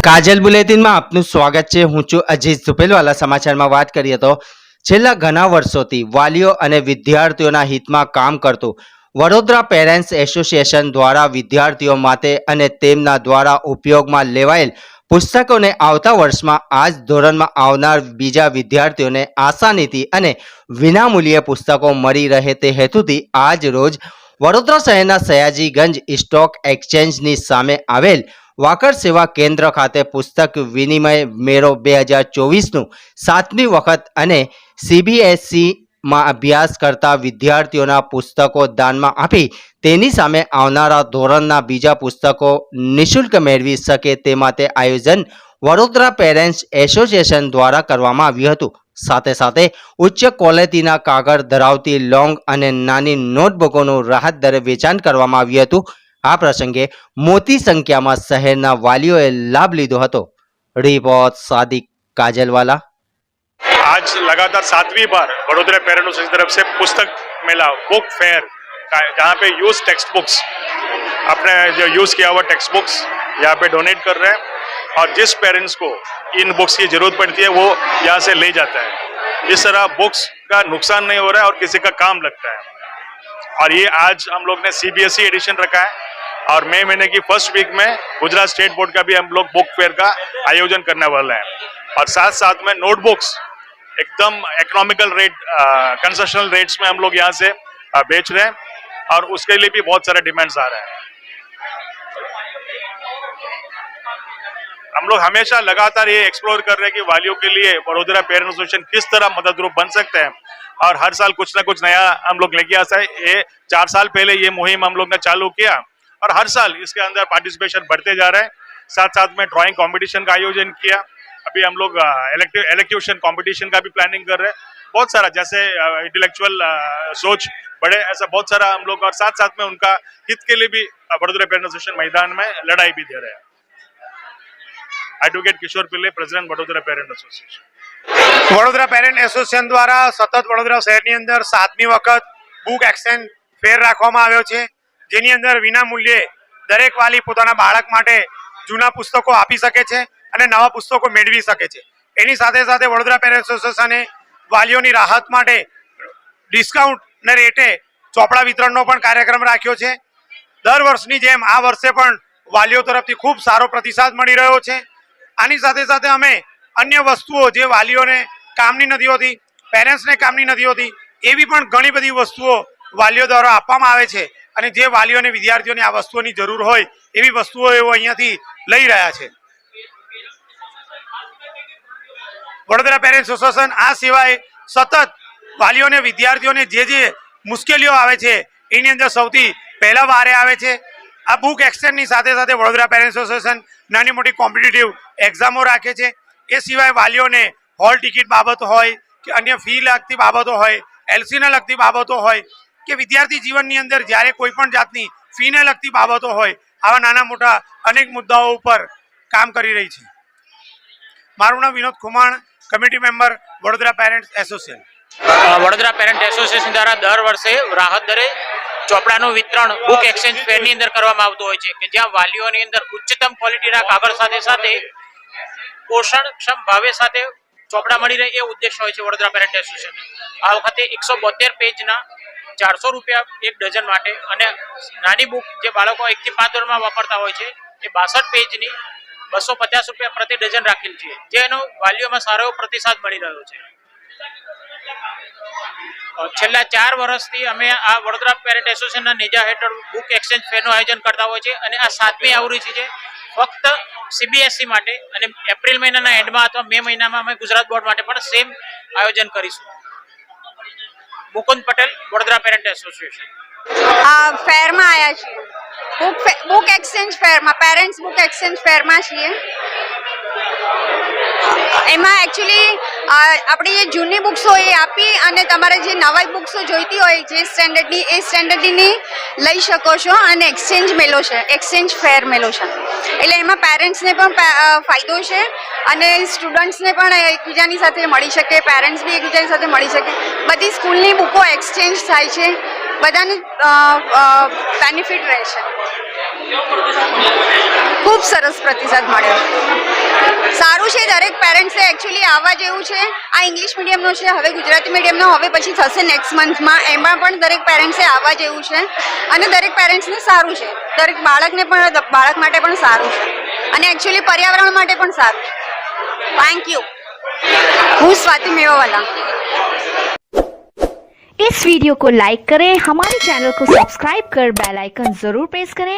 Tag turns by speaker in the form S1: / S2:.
S1: કાજલ બુલેટિનમાં આપનું સ્વાગત છે. હું છું અજીત સુપેલવાલા સમાચારમાં વાત કરીએ તો છેલ્લા ઘણા વર્ષોથી વાલીઓ અને વિદ્યાર્થીઓના હિતમાં કામ કરતું વડોદરા પેરેન્ટ્સ એસોસિએશન દ્વારા વિદ્યાર્થીઓ માટે અને તેમના દ્વારા ઉપયોગમાં લેવાયેલ પુસ્તકોને આવતા વર્ષમાં આ જ ધોરણમાં આવનાર બીજા વિદ્યાર્થીઓને આસાનીથી અને વિનામૂલ્યે પુસ્તકો મળી રહે તે હેતુથી આજ રોજ વડોદરા શહેરના સયાજીગંજ સ્ટોક એક્સચેન્જની સામે આવેલ વાકડ સેવા કેન્દ્ર ખાતે પુસ્તક વિનિમય મેળો બે હજાર ચોવીસનું સાતમી વખત અને સીબીએસઈમાં અભ્યાસ કરતા વિદ્યાર્થીઓના પુસ્તકો દાનમાં આપી તેની સામે આવનારા ધોરણના બીજા પુસ્તકો નિઃશુલ્ક મેળવી શકે તે માટે આયોજન વડોદરા પેરેન્ટ્સ એસોસિએશન દ્વારા કરવામાં આવ્યું હતું. સાથે સાથે ઉચ્ચ ક્વોલિટીના કાગળ ધરાવતી લોંગ અને નાની નોટબુકોનું રાહત દરે વેચાણ કરવામાં આવ્યું હતું. આ પ્રસંગે મોટી સંખ્યામાં શહેરના વાલીઓએ લાભ લીધો હતો રિપોર્ટ સાદિક કાજલવાલા
S2: आज लगातार सातवीं बार वडोदरा पेरेंट एसोसिएशन तरफ से पुस्तक मेला बुक फेयर का जहाँ पे यूज टेक्स्ट बुक्स अपने जो यूज किया हुआ टेक्स्ट बुक्स यहाँ पे डोनेट कर रहे हैं और जिस पेरेंट्स को इन बुक्स की जरूरत पड़ती है वो यहाँ से ले जाता है इस तरह बुक्स का नुकसान नहीं हो रहा है और किसी का काम लगता है और ये आज हम लोग ने सीबीएसई एडिशन E रखा है। और मई महीने की फ़र्स्ट वीक में गुजरात स्टेट बोर्ड का भी हम लोग बुक फेयर का आयोजन करने वाले हैं। और साथ साथ में नोटबुक्स एकदम इकोनॉमिकल रेट कंसेशनल रेट्स में हम लोग यहाँ से बेच रहे हैं। और उसके लिए भी बहुत सारे डिमांड्स आ रहे हैं। हम लोग हमेशा लगातार ये एक्सप्लोर कर रहे हैं कि वालियों के लिए वडोदरा पेरेंट एसोसिएशन किस तरह मदद रूप बन सकते हैं। और हर साल कुछ ना कुछ नया हम लोग लेके आता है। ये चार साल पहले ये मुहिम हम लोग ने चालू किया और हर साल इसके अंदर पार्टिसिपेशन बढ़ते जा रहे हैं। साथ साथ में ड्राइंग कॉम्पिटिशन का आयोजन किया। अभी हम लोग इलेक्ट्यूशन कॉम्पिटिशन का भी प्लानिंग कर रहे हैं। बहुत सारा जैसे इंटेलेक्चुअल सोच बढ़े, ऐसा बहुत सारा हम लोग और साथ साथ में उनका हित के लिए भी वडोदरा पेरेंट एसोसिएशन मैदान में लड़ाई भी दे रहे हैं। Advocate Kishore Pillai president Vadodara parent association
S3: Vadodara parent association દ્વારા સતત વડોદરા શહેરની અંદર સાતમી વખત બુક એક્સચેન્જ ફેર રાખવામાં આવ્યો છે, જેની અંદર વિના મૂલ્યે દરેક વાલી પોતાના બાળક માટે જૂના પુસ્તકો આપી શકે છે અને નવા પુસ્તકો મેળવી શકે છે. એની સાથે સાથે વડોદરા પેરેન્ટ એસોસિએશને વાલીઓની રાહત માટે ડિસ્કાઉન્ટ ને રેટે ચોપડા વિતરણનો પણ કાર્યક્રમ રાખ્યો છે. દર વર્ષની જેમ આ વર્ષે પણ વાલીઓ તરફથી ખૂબ સારો પ્રતિસાદ મળી રહ્યો છે. આની સાથે સાથે અમે અન્ય વસ્તુઓ, જે વાલીઓને કામની નથી હોતી, પેરેન્ટ્સને કામની નથી હોતી, એવી પણ ઘણી બધી વસ્તુઓ વાલીઓ દ્વારા આપવામાં આવે છે અને જે વાલીઓને વિદ્યાર્થીઓને આ વસ્તુઓની જરૂર હોય, એવી વસ્તુઓ એઓ અહીંયાથી લઈ રહ્યા છે. વડોદરા પેરેન્ટ્સ એસોસિએશન આ સિવાય સતત વાલીઓને, વિદ્યાર્થીઓને જે જે મુશ્કેલીઓ આવે છે, એની અંદર સૌથી પહેલા વારે આવે છે. આ બુક એક્સચેન્જની સાથે સાથે વડોદરા પેરેન્ટ્સ એસોસિએશન નાની મોટી કોમ્પિટિટિવ એક્ઝામો રાખે છે. એ સિવાય વાલીઓને હોલ ટિકિટ બાબત હોય કે અન્ય ફી લગતી બાબતો હોય એલસીને લગતી બાબતો હોય કે વિદ્યાર્થી જીવનની અંદર જ્યારે કોઈ પણ જાતની ફીને લગતી બાબતો હોય, આવા નાના મોટા અનેક મુદ્દાઓ ઉપર કામ કરી રહી છે. મારું નામ Vinod Khuman committee member Vadodara parents
S4: association Vadodara parent association દ્વારા દર વર્ષે રાહત દરે ચોપડાનું વિતરણ બુક એક્સચેન્જ ફેરની અંદર કરવામાં આવતું હોય છે, કે જ્યાં વાલીઓની અંદર ઉચ્ચતમ ક્વોલિટીના કાગળ સાથે સાથે પોષણક્ષમ ભાવે સાથે ચોપડા મળી રહે એ ઉદ્દેશ હોય છે વડોદરા પેરેન્ટ એસોસિએશન આ વખતે એકસો બોતેર પેજના ચારસો રૂપિયા એક ડઝન માટે અને નાની બુક જે બાળકો એકથી પાંચ ધોરણમાં વાપરતા હોય છે, એ બાસઠ પેજની બસો પચાસ રૂપિયા પ્રતિ ડઝન રાખેલ છે. જેનો વાલીઓમાં સારો એવો પ્રતિસાદ મળી રહ્યો છે. છેલ્લા ચાર વર્ષથી અમે આ વડોદરા પેરેન્ટ એસોસિએશનના નેજા હેઠળ બુક એક્સચેન્જ ફેરનું આયોજન કરતા હોય છે અને આ સાતમી આવૃત્તિ છે. ફક્ત સીબીએસઈ માટે અને એપ્રિલ મહિનાના એન્ડમાં અથવા મે મહિનામાં અમે ગુજરાત બોર્ડ માટે પણ સેમ આયોજન કરીશું. Mukund Patel, Vadodara parent association.
S5: આ ફેરમાં આવ્યા છીએ. બુક બુક એક્સચેન્જ ફેરમાં, પેરેન્ટ્સ બુક એક્સચેન્જ ફેરમાં છીએ. એમાં એકચ્યુઅલી આપણી જે જૂની બુક્સ હોય એ આપી અને તમારે જે નવા બુક્સો જોઈતી હોય, જે સ્ટેન્ડર્ડની એ સ્ટેન્ડર્ડની લઈ શકો છો અને એક્સચેન્જ મેલો છે એક્સચેન્જ ફેર મેલો છે. એટલે એમાં પેરેન્ટ્સને પણ ફાયદો છે અને સ્ટુડન્ટ્સને પણ એકબીજાની સાથે મળી શકે પેરેન્ટ્સ બી એકબીજાની સાથે મળી શકે. બધી સ્કૂલની બુકો એક્સચેન્જ થાય છે, બધાને બેનિફિટ રહેશે ખૂબ ખૂબ સરસ પ્રતિસાદ મળ્યો છે સારું છે દરેક પેરેન્ટ્સે એકચ્યુઅલી આવવા જેવું છે આ ઇંગ્લિશ મીડિયમનો છે હવે ગુજરાતી મીડિયમનો હવે પછી થશે નેક્સ્ટ મંથમાં એમાં પણ દરેક પેરેન્ટ્સે આવવા જેવું છે અને દરેક પેરેન્ટ્સને સારું છે દરેક બાળકને પણ બાળક માટે પણ સારું છે અને એકચ્યુઅલી પર્યાવરણ માટે પણ સારું છે થેન્ક યુ હું સ્વાતિ મેવાવાલા
S6: इस वीडियो को लाइक करें हमारे चैनल को सब्सक्राइब कर बेल आइकन जरूर प्रेस करें